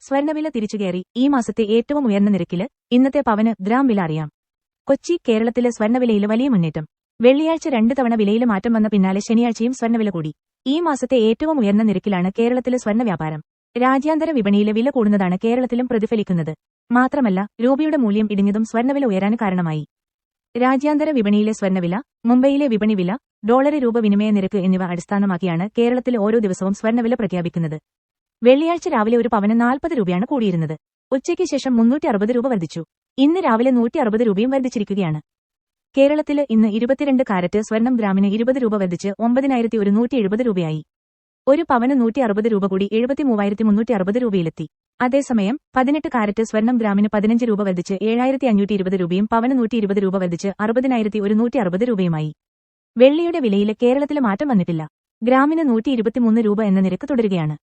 സ്വർണവില തിരിച്ചുകയറി ഈ മാസത്തെ ഏറ്റവും ഉയർന്ന നിരക്കിൽ ഇന്നത്തെ പവന് ഗ്രാം വില അറിയാം. കൊച്ചി കേരളത്തിലെ സ്വർണവിലയിൽ വലിയ മുന്നേറ്റം. വെള്ളിയാഴ്ച രണ്ട് തവണ വിലയിൽ മാറ്റം വന്ന പിന്നാലെ ശനിയാഴ്ചയും സ്വർണവില കൂടി. ഈ മാസത്തെ ഏറ്റവും ഉയർന്ന നിരക്കിലാണ് കേരളത്തിലെ സ്വർണ വ്യാപാരം. രാജ്യാന്തര വിപണിയിലെ വില കൂടുന്നതാണ് കേരളത്തിലും പ്രതിഫലിക്കുന്നത്. മാത്രമല്ല രൂപയുടെ മൂല്യം ഇടിഞ്ഞതും സ്വർണവില ഉയരാൻ കാരണമായി. രാജ്യാന്തര വിപണിയിലെ സ്വർണവില മുംബൈയിലെ വിപണി വില ഡോളർ രൂപ വിനിമയ നിരക്ക് എന്നിവ അടിസ്ഥാനമാക്കിയാണ് കേരളത്തിൽ ഓരോ ദിവസവും സ്വർണവില പ്രഖ്യാപിക്കുന്നത്. വെള്ളിയാഴ്ച രാവിലെ ഒരു പവന് നാൽപ്പത് രൂപയാണ് കൂടിയിരുന്നത്. ഉച്ചയ്ക്ക് ശേഷം മുന്നൂറ്റി അറുപത് രൂപ വർദ്ധിച്ചു. ഇന്ന് രാവിലെ നൂറ്റി അറുപത് രൂപയും വർദ്ധിച്ചിരിക്കുകയാണ്. കേരളത്തിൽ ഇന്ന് ഇരുപത്തിരണ്ട് കാരറ്റ് സ്വർണം ഗ്രാമിന് ഇരുപത് രൂപ വർദ്ധിച്ച് ഒമ്പതിനായിരത്തി ഒരുന്നൂറ്റി എഴുപത് രൂപയായി. ഒരു പവന് നൂറ്റി അറുപത് രൂപ കൂടി എഴുപത്തി മൂവായിരത്തി മുന്നൂറ്റി അറുപത് രൂപയിലെത്തി. അതേസമയം പതിനെട്ട് കാരറ്റ് സ്വർണം ഗ്രാമിന് പതിനഞ്ച് രൂപ വർദ്ധിച്ച് ഏഴായിരത്തി അഞ്ഞൂറ്റി ഇരുപത് രൂപയും പവന് നൂറ്റി ഇരുപത് രൂപ വർദ്ധിച്ച് അറുപതിനായിരത്തി ഒരുന്നൂറ്റി അറുപത് രൂപയുമായി. വെള്ളിയുടെ വിലയിൽ കേരളത്തിൽ മാറ്റം വന്നിട്ടില്ല. ഗ്രാമിന് നൂറ്റി ഇരുപത്തിമൂന്ന് രൂപ എന്ന നിരക്ക് തുടരുകയാണ്.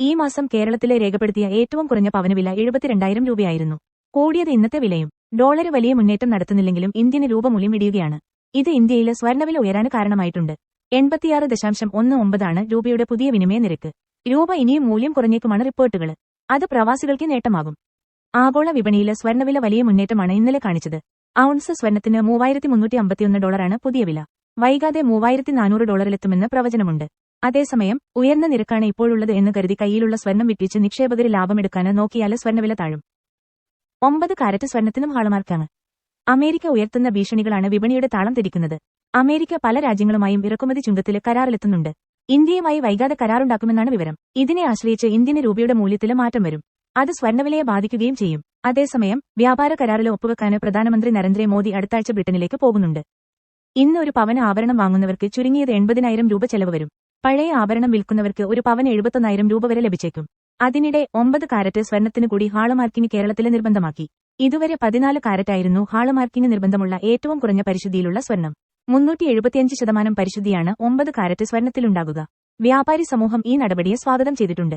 ഈ മാസം കേരളത്തിലെ രേഖപ്പെടുത്തിയ ഏറ്റവും കുറഞ്ഞ പവനവില എഴുപത്തിരണ്ടായിരം രൂപയായിരുന്നു. കൂടിയത് ഇന്നത്തെ വിലയും ഡോളർ വലിയ മുന്നേറ്റം നടത്തുന്നില്ലെങ്കിലും ഇന്ത്യന് രൂപമൂല്യം ഇടിയുകയാണ്. ഇത് ഇന്ത്യയിലെ സ്വർണവില ഉയരാൻ കാരണമായിട്ടുണ്ട്. എൺപത്തിയാറ് ദശാംശം ഒന്ന് ഒമ്പതാണ് രൂപയുടെ പുതിയ വിനിമയ നിരക്ക്. രൂപ ഇനിയും മൂല്യം കുറഞ്ഞേക്കുമാണ് റിപ്പോർട്ടുകൾ അത് പ്രവാസികൾക്ക് നേട്ടമാകും. ആഗോള വിപണിയിലെ സ്വർണവില വലിയ മുന്നേറ്റമാണ് ഇന്നലെ കാണിച്ചത്. ഔൺസ് സ്വർണത്തിന് മൂവായിരത്തി മുന്നൂറ്റി അമ്പത്തിയൊന്ന് ഡോളറാണ് പുതിയ വില. വൈകാതെ മൂവായിരത്തി നാനൂറ് ഡോളറിലെത്തുമെന്ന് പ്രവചനമുണ്ട്. അതേസമയം ഉയർന്ന നിരക്കാണ് ഇപ്പോഴുള്ളത് എന്ന് കരുതി കയ്യിലുള്ള സ്വർണം വിറ്റിച്ച് നിക്ഷേപകര് ലാഭമെടുക്കാന് നോക്കിയാൽ സ്വർണവില താഴും. ഒമ്പത് കാരറ്റ് സ്വർണത്തിനും ഹാളമാർക്കാണ്. അമേരിക്ക ഉയർത്തുന്ന ഭീഷണികളാണ് വിപണിയുടെ താളം തിരിക്കുന്നത് അമേരിക്ക പല രാജ്യങ്ങളുമായും ഇറക്കുമതി ചുങ്കത്തിൽ കരാറിലെത്തുന്നുണ്ട്. ഇന്ത്യയുമായി വൈകാതെ കരാറുണ്ടാക്കുമെന്നാണ് വിവരം. ഇതിനെ ആശ്രയിച്ച് ഇന്ത്യൻ രൂപയുടെ മൂല്യത്തിൽ മാറ്റം വരും. അത് സ്വർണവിലയെ ബാധിക്കുകയും ചെയ്യും. അതേസമയം വ്യാപാര കരാറിൽ ഒപ്പുവെക്കാന് പ്രധാനമന്ത്രി നരേന്ദ്രമോദി അടുത്താഴ്ച ബ്രിട്ടനിലേക്ക് പോകുന്നുണ്ട്. ഇന്ന് ഒരു പവന ആവരണം വാങ്ങുന്നവർക്ക് ചുരുങ്ങിയത് എൺപതിനായിരം രൂപ ചെലവ് വരും. പഴയ ആഭരണം വിൽക്കുന്നവർക്ക് ഒരു പവൻ എഴുപത്തൊന്നായിരം രൂപ വരെ ലഭിച്ചേക്കും. അതിനിടെ ഒമ്പത് കാരറ്റ് സ്വർണത്തിന് കൂടി ഹാളുമാർക്കിന് കേരളത്തിലെ നിർബന്ധമാക്കി. ഇതുവരെ പതിനാല് കാരറ്റായിരുന്നു ഹാളുമാർക്കിന് നിർബന്ധമുള്ള ഏറ്റവും കുറഞ്ഞ പരിശുദ്ധിയിലുള്ള സ്വർണം. മുന്നൂറ്റി എഴുപത്തിയഞ്ച് ശതമാനം പരിശുദ്ധിയാണ് ഒമ്പത് കാരറ്റ് സ്വർണത്തിലുണ്ടാകുക. വ്യാപാരി സമൂഹം ഈ നടപടിയെ സ്വാഗതം ചെയ്തിട്ടുണ്ട്.